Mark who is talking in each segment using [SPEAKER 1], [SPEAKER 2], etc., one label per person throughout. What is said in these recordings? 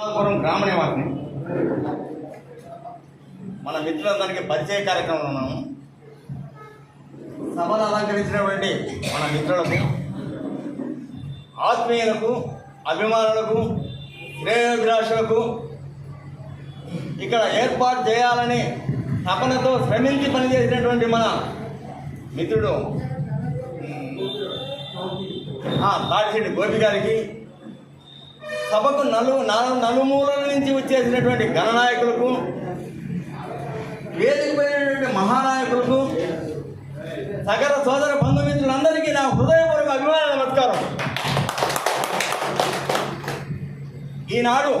[SPEAKER 1] పురం గ్రామ నివాసిని. మన మిత్రులందరికీ పరిచయ కార్యక్రమంలో ఉన్నాము. సభలు అలంకరించినటువంటి మన మిత్రులకు ఆత్మీయులకు అభిమానులకు శ్రేయోభిలాషులకు ఇక్కడ ఏర్పాటు చేయాలని తపనతో శ్రమించి పనిచేసినటువంటి మన మిత్రుడు ఆ, తాడిశెట్టి గోపి గారికి సభకు నలు నాలుగు నలుమూలల నుంచి వచ్చేసినటువంటి గణనాయకులకు వేదిక పోయినటువంటి మహానాయకులకు సగర సోదర బంధుమిత్రులందరికీ నా హృదయపూర్వక అభిమాన నమస్కారం. ఈనాడు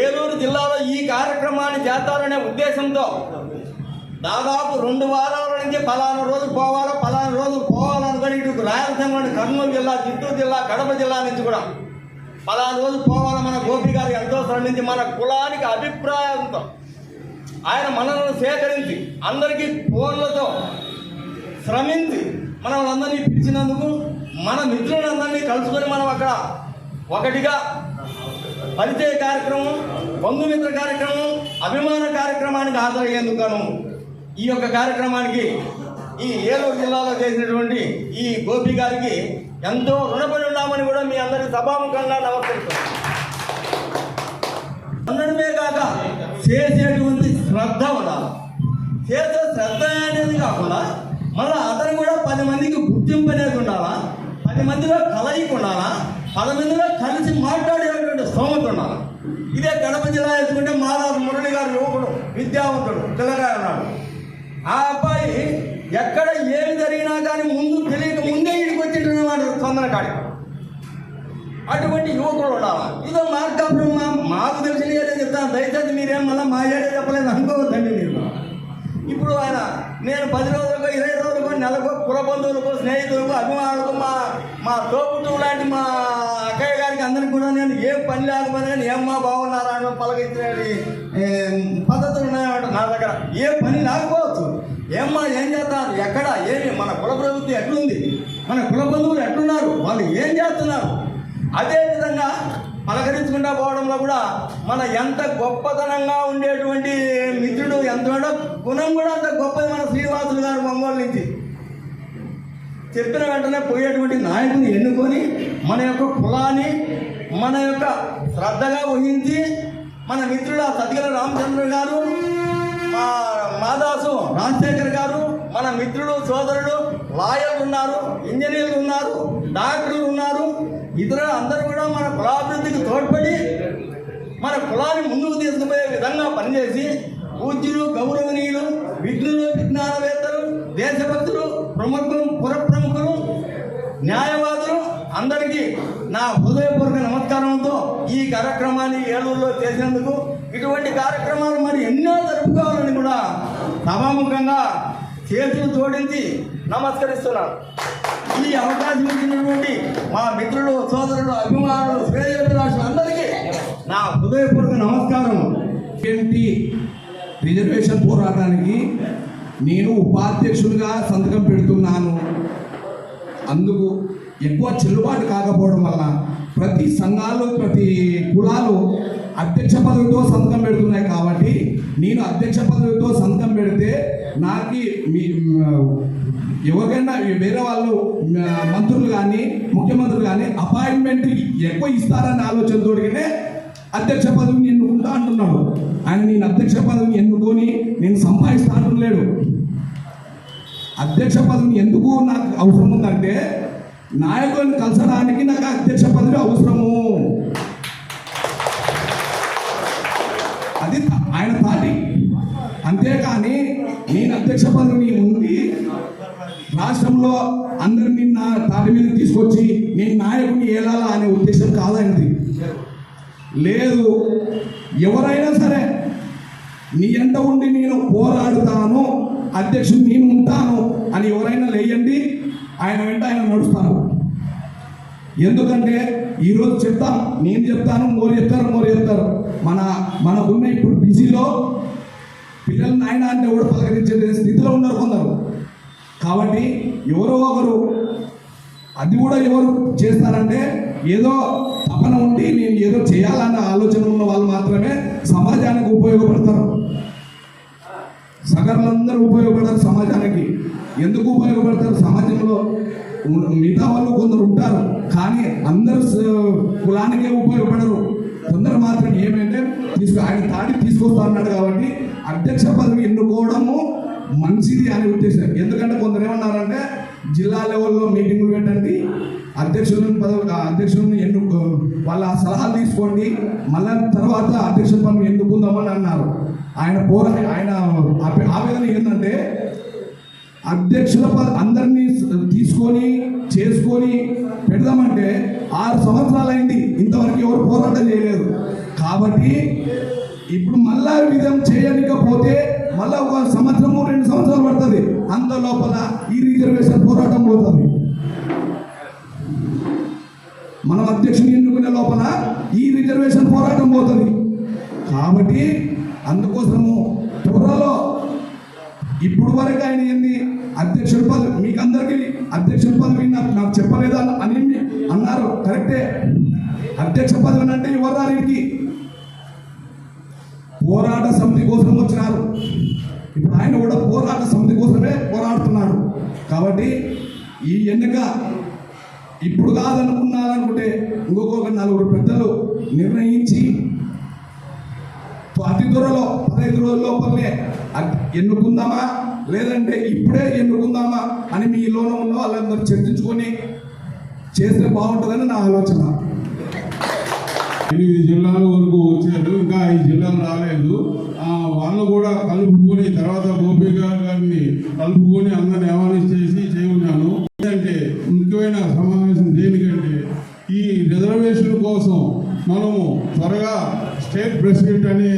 [SPEAKER 1] ఏలూరు జిల్లాలో ఈ కార్యక్రమాన్ని చేస్తారనే ఉద్దేశంతో దాదాపు రెండు వారాల నుంచి పలానా రోజు పోవాలో పలానా రోజు పోవాలనుకొని ఇటు రాయలసీమ కర్నూలు జిల్లా చిత్తూరు జిల్లా కడప జిల్లా నుంచి కూడా పలానా రోజు పోవాలి మన గోపి గారు ఎంతో శ్రమించి మన కులానికి అభిప్రాయంతో ఆయన మనలను సేకరించి అందరికీ ఫోన్లతో శ్రమించి మన వాళ్ళందరినీ పిలిచినందుకు మన మిత్రులందరినీ కలుసుకొని మనం అక్కడ ఒకటిగా పరిచయ కార్యక్రమం బంధుమిత్ర కార్యక్రమం అభిమాన కార్యక్రమానికి హాజరయ్యేందుకు ఈ యొక్క కార్యక్రమానికి ఈ ఏలూరు జిల్లాలో చేసినటువంటి ఈ గోపి గారికి ఎంతో రుణపడి ఉన్నామని కూడా మీ అందరి సభాముఖంగా నమస్కరిస్తాం ఉండడమే కాక చేసేటువంటి శ్రద్ధ ఉండాలి చేసే శ్రద్ధ అనేది కాకుండా మళ్ళీ అతను కూడా పది మందికి గుర్తింపు అనేది ఉండాలా? పది మందిలో కలయిక ఉండాలా? పది మందిలో కలిసి మాట్లాడేటువంటి స్తోమత ఉండాలి? ఇదే గడప జిల్లా ఎత్తుకుంటే మాదాసు మురళి గారు యువకుడు విద్యావంతుడు పిల్లగాడు ఆ అబ్బాయి ఎక్కడ ఏమి జరిగినా కానీ ముందు తెలియక ముందే ఇంటికి వచ్చింటున్నవాడు తొందర కాడికి. అటువంటి యువకులు ఉండాలి. ఇదో మార్గం మాకు తెలిసిన ఏడే చెప్తాను. దయచేసి మీరేం మళ్ళీ మా ఏడే చెప్పలేదు అనుకోవద్దండి మీరు. ఇప్పుడు ఆయన నేను పది రోజులకు ఇరవై రోజులకు నెలకు కుల బంధువులకు స్నేహితులకు అభిమానులకు మా మా తోపుటూ లాంటి మా అక్కయ్య గారికి అందరికి కూడా నేను ఏం పని లేకపోయినా ఏమ్మా బాగున్నారా అని పలకించే పద్ధతులు ఉన్నాయన్నమాట నా దగ్గర ఏ పని లేకపోవచ్చు. ఏమ్మా ఏం చేస్తారు ఎక్కడ? ఏమి? మన కుల ప్రభుత్వం ఎట్లుంది? మన కుల బంధువులు ఎట్లున్నారు? వాళ్ళు ఏం చేస్తున్నారు? అదేవిధంగా పలకరించుకుంటా పోవడంలో కూడా మన ఎంత గొప్పతనంగా ఉండేటువంటి మిత్రుడు ఎంత గుణం కూడా అంత గొప్పది మన శ్రీనివాసులు గారు ఒంగోలు నుంచి. చెప్పిన వెంటనే పోయేటువంటి నాయకుని ఎన్నుకొని మన యొక్క కులాన్ని మన యొక్క శ్రద్ధగా ఊహించి మన మిత్రుడు ఆ సతిగల రామచంద్ర గారు మా మాదాసు రాజశేఖర్ గారు మన మిత్రుడు సోదరుడు లాయర్లు ఉన్నారు ఇంజనీర్లు ఉన్నారు డాక్టర్లు ఉన్నారు. ఇతర అందరూ కూడా మన కులాభివృద్ధికి తోడ్పడి మన కులాన్ని ముందుకు తీసుకుపోయే విధంగా పనిచేసి పూజ్యులు గౌరవనీయులు విజ్ఞులు విజ్ఞానవేత్తలు దేశభక్తులు ప్రముఖులు పుర ప్రముఖులు న్యాయవాదులు అందరికీ నా హృదయపూర్వక నమస్కారంతో ఈ కార్యక్రమాన్ని ఏలూరులో చేసినందుకు ఇటువంటి కార్యక్రమాలు మరి ఎన్నో జరుపుకోవాలని కూడా సభాముఖంగా చేతులు జోడించి నమస్కరిస్తున్నాను. ఈ అవకాశం ఇచ్చినటువంటి మా మిత్రులు సోదరులు అభిమానులు శ్రేయోభిలాషులు అందరికీ నా హృదయపూర్వక నమస్కారం.
[SPEAKER 2] ఏంటి? రిజర్వేషన్ పోరాటానికి నేను ఉపాధ్యక్షులుగా సంతకం పెడుతున్నాను. అందుకు ఎక్కువ చెల్లుబాటు కాకపోవడం వల్ల ప్రతి సంఘాలు ప్రతి కులాలు అధ్యక్ష పదవితో సంతకం పెడుతున్నాయి కాబట్టి నేను అధ్యక్ష పదవితో సంతకం పెడితే నాకు మీ ఎవరికైనా వేరే వాళ్ళు మంత్రులు కానీ ముఖ్యమంత్రులు కానీ అపాయింట్మెంట్ ఎక్కువ ఇస్తారన్న ఆలోచనతోటిగానే అధ్యక్ష పదవిని ఎన్నుకుంటా అంటున్నాడు. ఆయన నేను అధ్యక్ష పదవిని ఎన్నుకొని నేను సంపాదిస్తా అంటున్నాడు. అధ్యక్ష పదవిని ఎందుకు నాకు అవసరం ఉందంటే నాయకులను కలసడానికి నాకు అధ్యక్ష పదవి అవసరము. అది ఆయన పార్టీ అంతేకాని నేను అధ్యక్ష పదవి ఉంది రాష్ట్రంలో అందరినీ నా తాటి మీద తీసుకొచ్చి నేను నాయకుని ఏలాలా అనే ఉద్దేశం కాదండి లేదు ఎవరైనా సరే నీ ఎంట ఉండి నేను పోరాడుతాను అధ్యక్షుడు నేను ఉంటాను అని ఎవరైనా లేయండి ఆయన వెంట ఆయన నడుస్తాను ఎందుకంటే ఈరోజు చెప్తాం నేను చెప్తాను మోరు చెప్తారు మోరు చెప్తారు. మన మనకున్న ఇప్పుడు బిజీలో పిల్లలు నాయన అంటే కూడా పలకరించే స్థితిలో ఉన్నారు కొందరు. కాబట్టి ఎవరో ఒకరు అది కూడా ఎవరు చేస్తారంటే ఏదో తపన ఉండి నేను ఏదో చేయాలన్న ఆలోచన ఉన్న వాళ్ళు మాత్రమే సమాజానికి ఉపయోగపడతారు. సగర్లందరూ ఉపయోగపడతారు సమాజానికి. ఎందుకు ఉపయోగపడతారు? సమాజంలో మిగతా వాళ్ళు కొందరు ఉంటారు. కానీ అందరూ కులానికే ఉపయోగపడరు. కొందరు మాత్రం ఏమంటే తీసుకు ఆయన తాటి తీసుకొస్తా అన్నాడు కాబట్టి అధ్యక్ష పదవి ఎన్నుకోవడము మంచిది అనే ఉద్దేశం. ఎందుకంటే కొందరు ఏమన్నారంటే జిల్లా లెవెల్లో మీటింగులు పెట్టండి అధ్యక్షులను పదవి ఆ అధ్యక్షులను ఎన్ను వాళ్ళ సలహాలు తీసుకోండి మళ్ళా తర్వాత అధ్యక్ష పదవి ఎన్నుకుందామని అన్నారు. ఆయన పోరా ఆయన ఆవేదన ఏంటంటే అధ్యక్షుల అందరినీ తీసుకొని చేసుకొని పెడదామంటే ఆరు సంవత్సరాలు అయింది ఇంతవరకు ఎవరు పోరాటం చేయలేదు. కాబట్టి ఇప్పుడు మళ్ళా విధం చేయలేకపోతే మళ్ళా ఒక సంవత్సరము రెండు సంవత్సరాలు పడుతుంది. అంత లోపల ఈ రిజర్వేషన్ పోరాటం పోతుంది. మనం అధ్యక్షుని ఎన్నుకునే లోపల ఈ రిజర్వేషన్ పోరాటం పోతుంది. కాబట్టి అందుకోసము త్వరలో ఇప్పుడు వరకు ఆయన ఏంది అధ్యక్షుడి పదవి మీకు అందరికీ అధ్యక్షుడి పదవి నాకు నాకు చెప్పలేదా అని అన్నారు. కరెక్టే. అధ్యక్ష పదవి అంటే ఎవరు పోరాట సమితి కోసం వచ్చినారు. ఇప్పుడు ఆయన కూడా పోరాట సమితి కోసమే పోరాడుతున్నాడు. కాబట్టి ఈ ఎన్నిక ఇప్పుడు కాదనుకున్నారనుకుంటే ఇంకొక నలుగురు పెద్దలు నిర్ణయించి అతి త్వరలో పదహైదు రోజుల లోపలనే ఎన్నుకుందామా? లేదంటే ఇప్పుడే ఎన్నుకుందామా అని మీలోన ఉన్న వాళ్ళందరూ చర్చించుకొని చేస్తే బాగుంటుందని నా ఆలోచన.
[SPEAKER 3] ఎనిమిది జిల్లాల వరకు వచ్చారు ఇంకా ఐదు జిల్లాలు రాలేదు. వాళ్ళు కూడా కలుపుకొని తర్వాత గోపి గారు గారిని కలుపుకొని అందరిని అవార్నెస్ చేసి చేయమన్నాను. ఏంటంటే ముఖ్యమైన సమావేశం దేనికంటే ఈ రిజర్వేషన్ కోసం మనము త్వరగా స్టేట్ ప్రెసిడెంట్ అని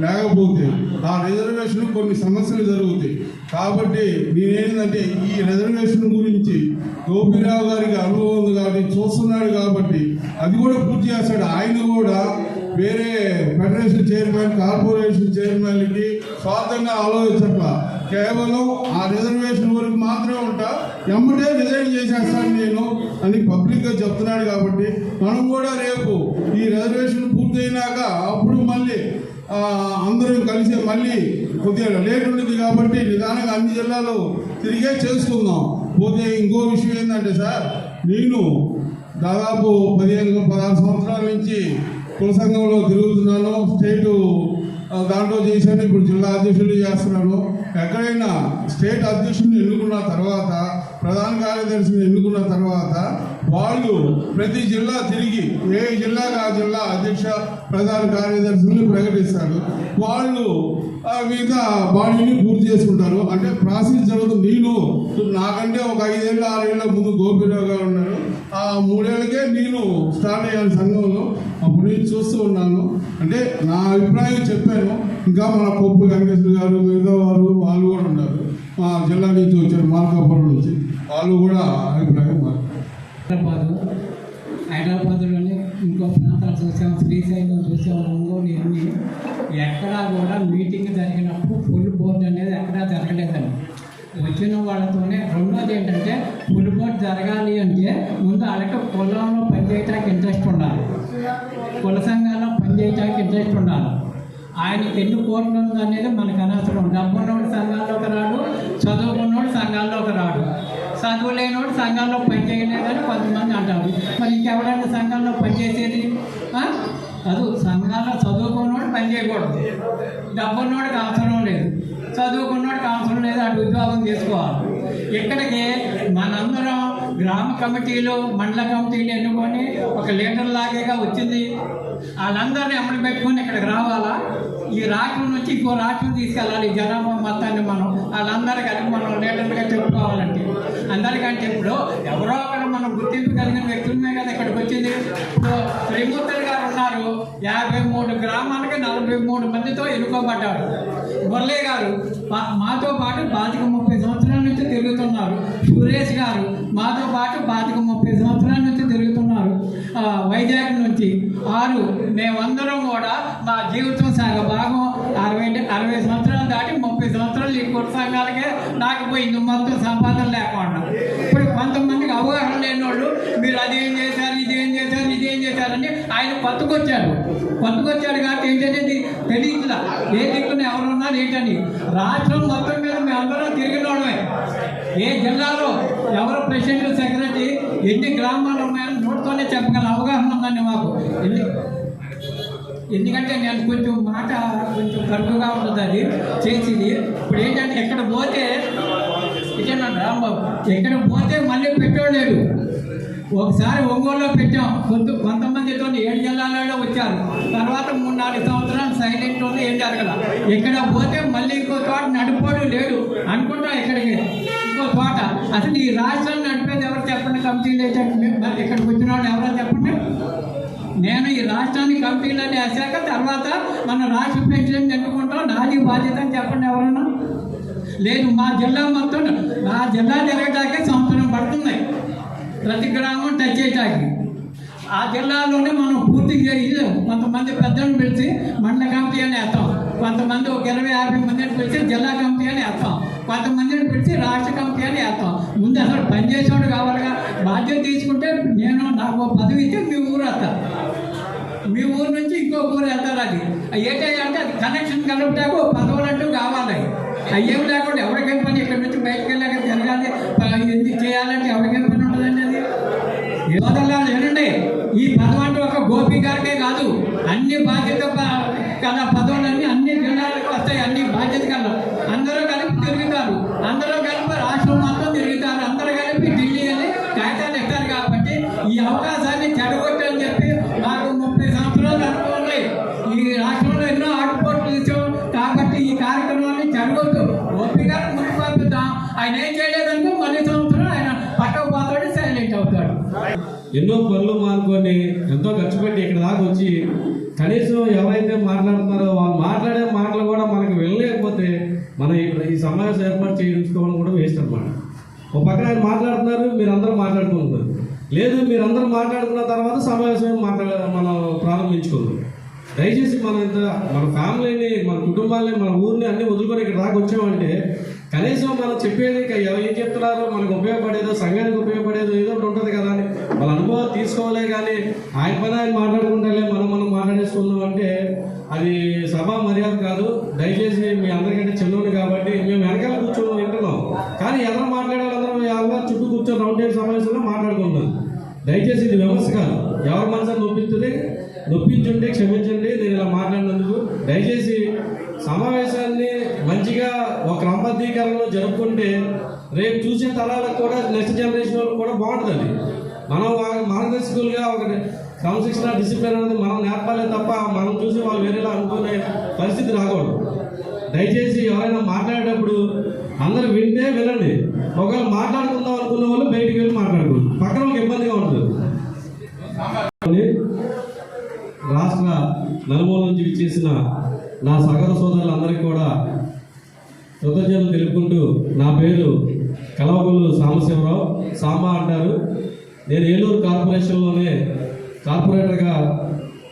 [SPEAKER 3] లేకపోతే ఆ రిజర్వేషన్ కొన్ని సమస్యలు జరుగుతాయి. కాబట్టి నేనేంటంటే ఈ రిజర్వేషన్ గురించి గోపిరావు గారికి అనుభవం ఉంది కాబట్టి చూస్తున్నాడు కాబట్టి అది కూడా పూర్తి చేస్తాడు. ఆయన కూడా వేరే ఫెడరేషన్ చైర్మన్ కార్పొరేషన్ చైర్మన్కి స్వార్థంగా ఆలోచించట్ల. కేవలం ఆ రిజర్వేషన్ వరకు మాత్రమే ఉంటా ఎమ్మటే రిజైన్ చేసేస్తాను నేను అని పబ్లిక్గా చెప్తున్నాడు కాబట్టి మనం కూడా రేపు ఈ రిజర్వేషన్ పూర్తయినాక అప్పుడు మళ్ళీ అందరం కలిసి మళ్ళీ కొద్దిగా లేట్ ఉంటుంది కాబట్టి నిదానంగా అన్ని జిల్లాలు తిరిగే చేసుకుందాం. పోతే ఇంకో విషయం ఏంటంటే సార్ నేను దాదాపు పదిహేను పదహారు సంవత్సరాల నుంచి కుల సంఘంలో తిరుగుతున్నాను స్టేటు దాంట్లో చేశాను ఇప్పుడు జిల్లా అధ్యక్షులు చేస్తున్నాను. ఎక్కడైనా స్టేట్ అధ్యక్షుడిని ఎన్నుకున్న తర్వాత ప్రధాన కార్యదర్శిని ఎన్నుకున్న తర్వాత వాళ్ళు ప్రతి జిల్లా తిరిగి ఏ జిల్లాకు ఆ జిల్లా అధ్యక్ష ప్రధాన కార్యదర్శులను ప్రకటిస్తారు. వాళ్ళు మిగతా బాడీని పూర్తి చేసుకుంటారు. అంటే ప్రాసెస్ జరుగుతుంది నేను నాకంటే ఒక ఐదేళ్ళ ఆరేళ్ళ ముందు గోపిరావు గారు ఉన్నారు. ఆ మూడేళ్ళకే నేను స్టార్ట్ అయ్యాను సంఘంలో. అప్పుడు నేను చూస్తూ ఉన్నాను. అంటే నా అభిప్రాయం చెప్పాను. ఇంకా మన కొప్పు వెంకటేశ్వర గారు మిగతా వారు వాళ్ళు కూడా ఉన్నారు. మా జిల్లా నుంచి వచ్చారు మార్కాపురం నుంచి. వాళ్ళు కూడా అభిప్రాయం
[SPEAKER 4] హైదరాబాద్లోనే ఇంకో ప్రాంతాలు చూసాం శ్రీశైలం చూసాం ఒంగోలు అన్ని ఎక్కడా కూడా మీటింగ్ జరిగినప్పుడు ఫుల్ బోర్డు అనేది ఎక్కడా జరగలేదండి. వచ్చిన వాళ్ళతోనే రెండోది ఏంటంటే ఫుల్ బోర్డు జరగాలి అంటే ముందు వాళ్ళకి పొలంలో పనిచేయటానికి ఇంట్రెస్ట్ ఉండాలి. కుల సంఘాల్లో పనిచేయటానికి ఇంట్రెస్ట్ ఉండాలి. ఆయనకి ఎన్ని కోట్లు అనేది మనకు అనవసరం. డబ్బున్నోడు సంఘాల్లోకి రాడు చదువుకున్నోడు సంఘాల్లోకి రాడు. చదువు లేనివాడు సంఘంలో పని చేయలేదని కొంతమంది అంటారు. మరి ఇంకెవరైనా సంఘంలో పనిచేసేది ఆ? చదువు సంఘాల్లో చదువుకున్నోడు పని చేయకూడదు. డబ్బున్నోడికి అవసరం లేదు. చదువుకున్నవాడికి అవసరం లేదు అటు ఉద్యోగం చేసుకోవాలి. ఇక్కడికి మనందరం గ్రామ కమిటీలు మండల కమిటీలు ఎన్నుకొని ఒక లీడర్ లాగేగా వచ్చింది. వాళ్ళందరినీ అమలు పెట్టుకొని ఇక్కడికి రావాలా? ఈ రాష్ట్రం నుంచి ఇంకో రాష్ట్రం తీసుకెళ్ళాలి. జనాభా మొత్తాన్ని మనం వాళ్ళందరూ కలిపి మనం లీడర్గా చెప్పుకోవాలంటే. అందరికంటే ఇప్పుడు ఎవరో ఒకరు మనం గుర్తింపు కలిగిన వ్యక్తులమే కదా ఇక్కడికి వచ్చింది. ఇప్పుడు శ్రీమూర్తులు గారు ఉన్నారు. యాభై మూడు గ్రామాలకి నలభై మూడు మందితో ఎన్నుకోబడ్డారు. మురళీ గారు మా- మాతో పాటు బాధిక ముప్పై సంవత్సరాల నుంచి తిరుగుతున్నారు. సురేష్ గారు మాతో పాటు పాతిక ముప్పై సంవత్సరాల నుంచి తిరుగుతున్నారు. వైజాగ్ నుంచి ఆరు మేమందరం కూడా మా జీవితం సగ భాగం. అరవై అరవై సంవత్సరాలు దాటి ముప్పై సంవత్సరాలు ఈ కుటుంబ సంఘాలకే నాకు పోయింది మొత్తం సంపాదన లేకుండా. ఇప్పుడు కొంతమందికి అవగాహన లేని వాళ్ళు మీరు అదేం చేశారు ఇదేం చేశారు ఇదేం చేశారని ఆయన కొత్తకొచ్చారు కొత్తకొచ్చాడు కాబట్టి ఏంటనేది తెలియట్లా. ఏ దిక్కున ఎవరున్నారు ఏంటని. రాష్ట్రం మొత్తం మీద మేము అందరం తిరిగిన వాళ్ళమే ఏ జిల్లాలో ఎవరు ప్రెసిడెంట్ సెక్రటరీ ఎన్ని గ్రామాలు ఉన్నాయని నోటితోనే చెప్పగల అవగాహన ఉందండి మాకు. ఎన్ని ఎందుకంటే నేను కొంచెం మాట కొంచెం కరుకుగా ఉంటుంది అది చేసింది. ఇప్పుడు ఏంటంటే ఎక్కడ పోతే ఇదేనండి రాంబాబు. ఎక్కడ పోతే మళ్ళీ పెట్టోలేడు ఒకసారి ఒంగోలులో పెట్టాం. కొంత కొంతమందితో ఏడు జిల్లాలలో వచ్చారు. తర్వాత మూడు నాలుగు సంవత్సరాలు సైలెంట్ ఉంది ఏం జరగల. ఎక్కడ పోతే మళ్ళీ ఇంకో చోట నడిపోడు లేడు. అనుకుంటాం ఇక్కడికి ఇంకో పాట. అసలు ఈ రాష్ట్రాన్ని నడిపేది ఎవరు చెప్పండి? కమిటీ లేదంటే మరి ఇక్కడికి వచ్చిన వాళ్ళు ఎవరో చెప్పండి? నేను ఈ రాష్ట్రానికి అని వేసాక తర్వాత మన రాష్ట్ర ప్రెసిడెంట్ ఎన్నుకుంటాం నాది బాధ్యత అని చెప్పండి ఎవరన్నా? లేదు మా జిల్లా మొత్తం నా జిల్లా తిరగటానికి సంవత్సరం పడుతుంది. ప్రతి గ్రామం టచ్ చేయటానికి ఆ జిల్లాలోనే మనం పూర్తి కొంతమంది పెద్దలను పిలిచి మండల కమిటీ అని వేస్తాం. కొంతమంది ఒక ఇరవై యాభై మందిని పిలిచి జిల్లా కమిటీ అని వేస్తాం. కొంతమందిని పిలిచి రాష్ట్ర కమిటీ అని వేస్తాం. ముందు అసలు పనిచేసేవాడు కావాలిగా. బాధ్యత తీసుకుంటే నేను నాకు పదవి ఇస్తే మీ ఊరు వస్తా మీ ఊరు నుంచి ఇంకో ఊరు వెళ్తారు అది. ఏంటంటే అంటే అది కనెక్షన్ కలుపుటాకు ఓ పదవులు అంటూ కావాలి. అయ్యేవి లేకుండా ఎవరికైనా పని ఇక్కడ నుంచి బయటకు వెళ్ళాక తిరగాలి ఎందుకు చేయాలంటే ఎవరికైనా పని ఉంటుందండి అది? యువతలాలు ఏనండి ఈ పదవి అంటే ఒక గోపి గారికే కాదు. అన్ని బాధ్యత ప- పదవులన్నీ అన్ని జిల్లాలకు వస్తాయి. అన్ని బాధ్యత కదా కార్యక్రమాన్ని ఓపిక ఓపీ ఆయన ఏం చేయలేదనుకో మళ్ళీ సంవత్సరం ఆయన పక్కకు పోతాడు సైలెంట్ అవుతాడు.
[SPEAKER 5] ఎన్నో పనులు మానుకొని ఎంతో ఖర్చు పెట్టి ఇక్కడ దాకా వచ్చి కనీసం ఎవరైతే మాట్లాడుతున్నారో వాళ్ళు మాట్లాడే మాటలు కూడా మనకు వెళ్ళలేకపోతే మనం ఈ ఈ సమావేశం ఏర్పాటు చేయించుకోవడం కూడా వేస్ట్ అనమాట ఒక పక్కన ఆయన మాట్లాడుతున్నారు మీరందరూ మాట్లాడుకుంటున్నారు. లేదు మీరందరూ మాట్లాడుకున్న తర్వాత సమావేశం మాట్లాడ మనం ప్రారంభించుకుందాం. దయచేసి మనం ఇంత మన ఫ్యామిలీని మన కుటుంబాలని మన ఊరిని అన్ని వదులుకొని ఇక్కడ దాకా వచ్చామంటే కనీసం మనం చెప్పేది ఇక ఏం చెప్తున్నారో మనకు ఉపయోగపడేదో సంఘానికి ఉపయోగపడేదో ఏదో ఒకటి ఉంటుంది కదా అని వాళ్ళ అనుభవాలు తీసుకోవాలే కానీ ఆయన పని ఆయన మాట్లాడుకుంటాలే మనం మనం మాట్లాడేసుకుందాం అంటే అది సభా మర్యాద కాదు. దయచేసి మీ అందరికంటే చిన్నోడు కాబట్టి మేము వెనకాల కూర్చొని వింటున్నాం. కానీ ఎవరు మాట్లాడాలందరూ ఎవరు చుట్టూ కూర్చొని రౌండ్ టేబుల్ సమావేశంలో మాట్లాడుకుంటున్నాం. దయచేసి ఇది వ్యవస్థ కాదు. ఎవరి మనసుని నొప్పిస్తుంది నొప్పించుంటే క్షమించండి నేను ఇలా మాట్లాడినందుకు దయచేసి సమావేశాన్ని మంచిగా ఒక క్రమబద్ధీకరణలో జరుపుకుంటే రేపు చూసే తరాలకు కూడా నెక్స్ట్ జనరేషన్ వాళ్ళకి కూడా బాగుంటుంది మనం వా- మార్గదర్శకులుగా ఒక క్రమశిక్షణ డిసిప్లిన్ అనేది మనం నేర్పాలే తప్ప మనం చూసి వాళ్ళు వేరేలా అనుకునే పరిస్థితి రాకూడదు. దయచేసి ఎవరైనా మాట్లాడేటప్పుడు అందరూ వింటే వినండి. ఒకవేళ మాట్లాడుకుందాం అనుకున్న వాళ్ళు బయటికి వెళ్ళి మాట్లాడుకోండి పక్కన ఒక ఇబ్బందిగా ఉంటుంది. రాష్ట్ర నలుమూల నుంచి విచ్చేసిన నా సగర సోదరులందరికీ కూడా కృతజ్ఞతలు తెలుపుకుంటూ నా పేరు కలవగులు సాంబశివరావు సాంబ అంటారు. నేను ఏలూరు కార్పొరేషన్లోనే కార్పొరేటర్గా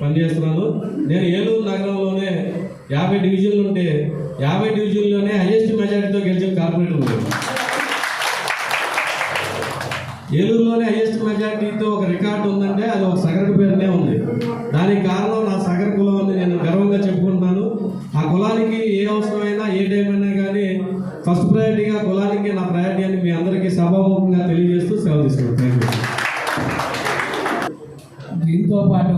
[SPEAKER 5] పనిచేస్తున్నాను. నేను ఏలూరు నగరంలోనే యాభై డివిజన్లు ఉంటే యాభై డివిజన్లోనే హైయెస్ట్ మెజారిటీతో గెలిచిన కార్పొరేటర్ ఉన్నాను ఏలూరులోనే హైయెస్ట్ మెజారిటీతో ఒక రికార్డు ఉందంటే అది ఒక సగరకు పేరునే ఉంది. దానికి కారణం నా సగర కులం అని నేను గర్వంగా చెప్పుకుంటున్నాను ఆ కులానికి ఏ అవసరమైనా ఏ టైం అయినా కానీ ఫస్ట్ ప్రయారిటీగా కులానికి నా ప్రయారిటీ అని మీ అందరికీ సభాముఖంగా తెలియజేస్తూ సెలవు తీసుకున్నాను థ్యాంక్ యూ
[SPEAKER 4] దీంతో పాటు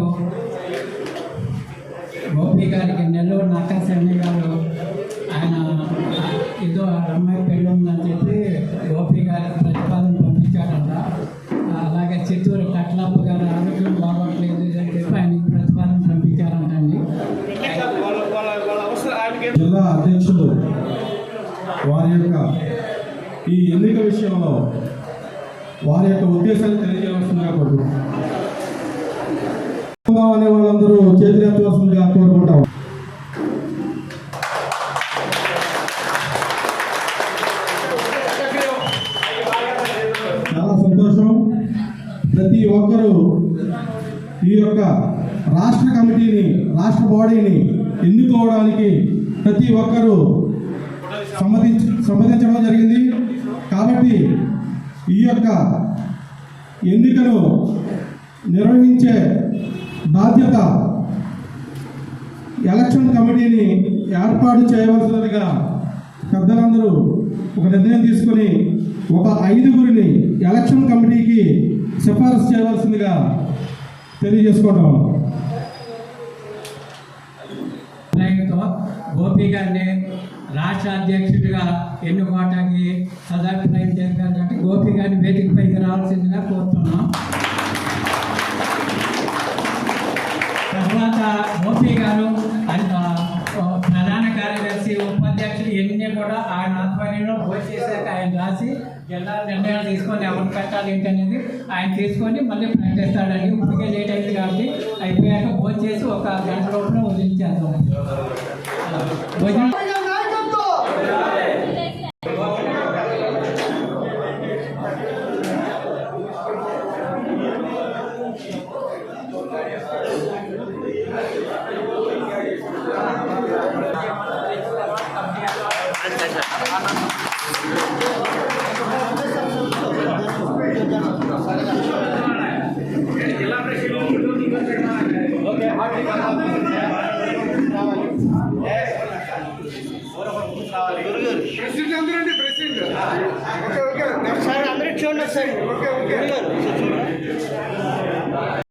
[SPEAKER 4] గోపి గారికి నెల్లూరు నక్క శని గారు ఆయన ఏదో అమ్మాయి పెళ్ళి ఉందని
[SPEAKER 6] ఈ ఎన్నిక విషయంలో వారి యొక్క ఉద్దేశాలు తెలియజేయవలసిందిగా కోరుకుంటున్నాం. అనే వాళ్ళందరూ చేతులెత్తవలసిందిగా కోరుకుంటాం చాలా సంతోషం. ప్రతి ఒక్కరూ ఈ యొక్క రాష్ట్ర కమిటీని రాష్ట్ర బాడీని ఎన్నుకోవడానికి ప్రతి ఒక్కరూ సమ్మతించ సమ్మతించడం జరిగింది. కాబట్టి ఈ యొక్క ఎన్నికను నిర్వహించే బాధ్యత ఎలక్షన్ కమిటీని ఏర్పాటు చేయవలసినదిగా పెద్దలందరూ ఒక నిర్ణయం తీసుకొని ఒక ఐదుగురిని ఎలక్షన్ కమిటీకి సిఫారసు చేయవలసిందిగా
[SPEAKER 4] తెలియజేసుకోవడం గోపి గారిని రాష్ట్ర అధ్యక్షుడిగా ఎన్నుకోవటానికి సదాభిప్రాయం చేసినటువంటి గోపి గారిని వేదిక పైకి రావాల్సిందిగా కోరుతున్నాం. తర్వాత గోపి గారు ప్రధాన కార్యదర్శి ఉపాధ్యక్షులు ఎన్ని కూడా ఆయన ఆధ్వర్యంలో భోజనం చేశాక ఆయన రాసి ఎలా నిర్ణయాలు తీసుకొని ఎవరు పెట్టాలి ఏంటి అనేది ఆయన తీసుకొని మళ్ళీ ప్రకటిస్తాడని ఇప్పటికే లేట్ అయింది కాబట్టి అయిపోయాక భోజనం చేసి ఒక గంట లోపల వదిలించేద్దాం. భోజనం